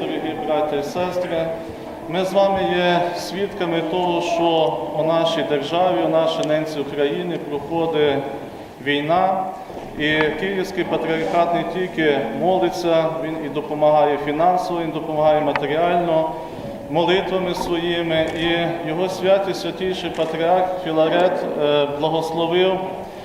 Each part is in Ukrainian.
Дорогі брати і сестри, ми з вами є свідками того, що у нашій державі, у нашій ненці Україні проходить війна, і Київський патріархат не тільки молиться, він і допомагає фінансово, він допомагає матеріально, молитвами своїми. І його святість святійший патріарх Філарет е, благословив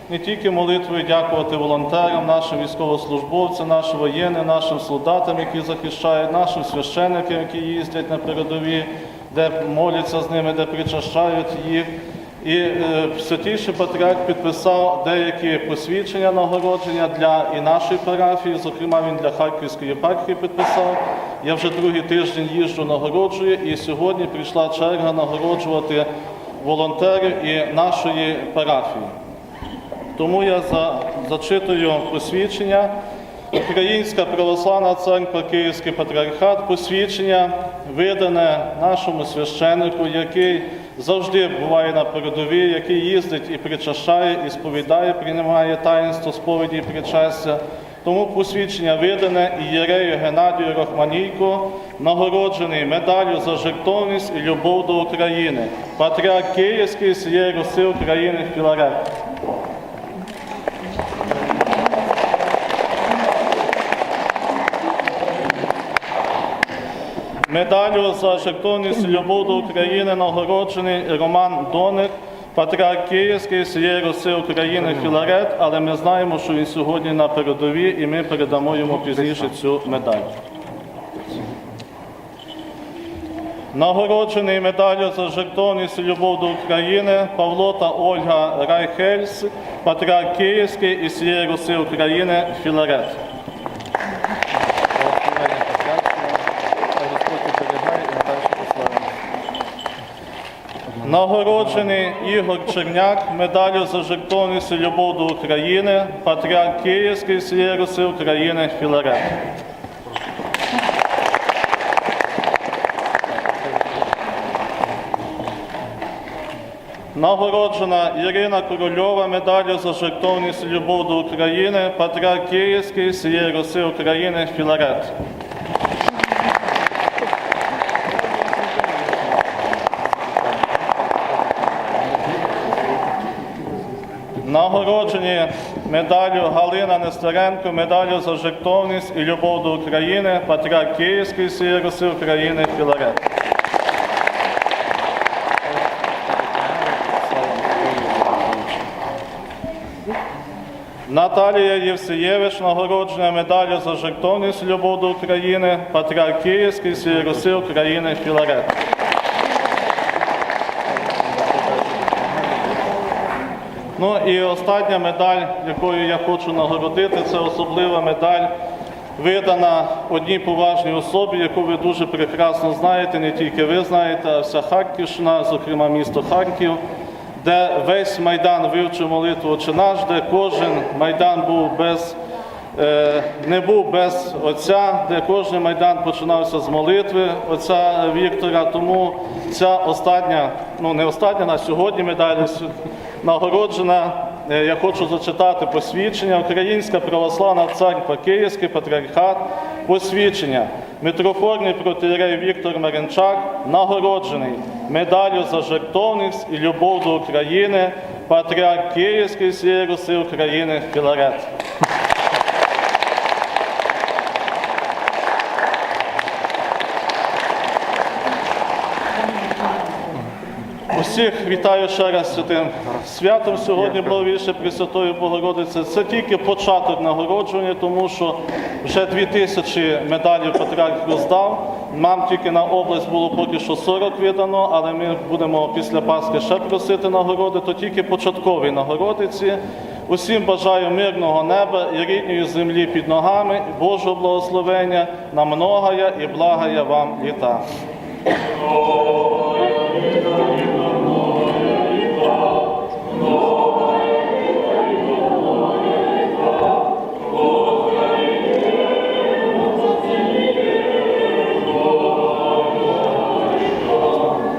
не тільки молитвою дякувати волонтерам, нашим військовослужбовцям, нашим воєнним, нашим солдатам, які захищають, нашим священникам, які їздять на передові, де моляться з ними, де причащають їх. І е, святійший патріарх підписав деякі посвідчення нагородження для і нашої парафії, зокрема він для Харківської єпархії підписав. Я вже другий тиждень їжджу, нагороджую, і сьогодні прийшла черга нагороджувати волонтерів і нашої парафії. Тому я за, зачитую посвідчення. Українська православна церква Київський патріархат, посвідчення видане нашому священнику, який завжди буває на передовій, який їздить і причащає, і сповідає, приймає таїнство сповіді і причастя. Тому посвідчення видане ієрею Геннадію Рахманійко, нагороджений медаллю за жертовність і любов до України. Патріарх Київський всієї Руси України Філарет. Медаллю за жертовність любов до України нагороджений Роман Доник, патріарх Київський всієї Руси України Філарет, але ми знаємо, що він сьогодні на передовій і ми передамо йому пізніше цю медаль. Нагороджений медаллю за жертовність і любов до України Павло та Ольга Райхельс, патріарх Київський і всієї Руси України Філарет. Нагороджений Ігор Черняк медаллю за жертовність і любов до України, патріарх Київський всієї Руси України Філарет. Нагороджена Ірина Корольова медаллю за жертовність і любов до України, патріарх Київський всієї Руси України Філарет. Нагороджені медаллю Галина Нестеренко, медаллю за жертовність і любов до України, патріарх Київський всієї Руси України Філарет. Наталія Євсієвич, нагороджена медаллю за жертовність любов до України, патріарх Київський всієї Руси України Філарет. Ну і остання медаль, якою я хочу нагородити, це особлива медаль, видана одній поважній особі, яку ви дуже прекрасно знаєте, не тільки ви знаєте, а вся Харківщина, зокрема місто Харків, де весь майдан вивчив молитву «Отче наш», де кожен майдан був без. е, Не був без отця, де кожен майдан починався з молитви отця Віктора. Тому ця остання, ну не остання, на сьогодні медаль нагороджена. Е, Я хочу зачитати посвідчення. Українська православна церква Київський патріархат. Посвідчення. Митрофорний протирей Віктор Маринчак нагороджений медаллю за жертовність і любов до України. Патріарх Київський сієї Руси України Філарет. Усіх вітаю ще раз цим святом сьогодні благовіше Пресвятої Богородиці. Це тільки початок нагороджування, тому що вже дві тисячі медалів патріарх роздав. Нам тільки на область було поки що 40 видано, але ми будемо після Пасхи ще просити нагороди, то тільки початкові нагороди ці. Усім бажаю мирного неба і рідної землі під ногами, Божого благословення на многая і благая вам літа.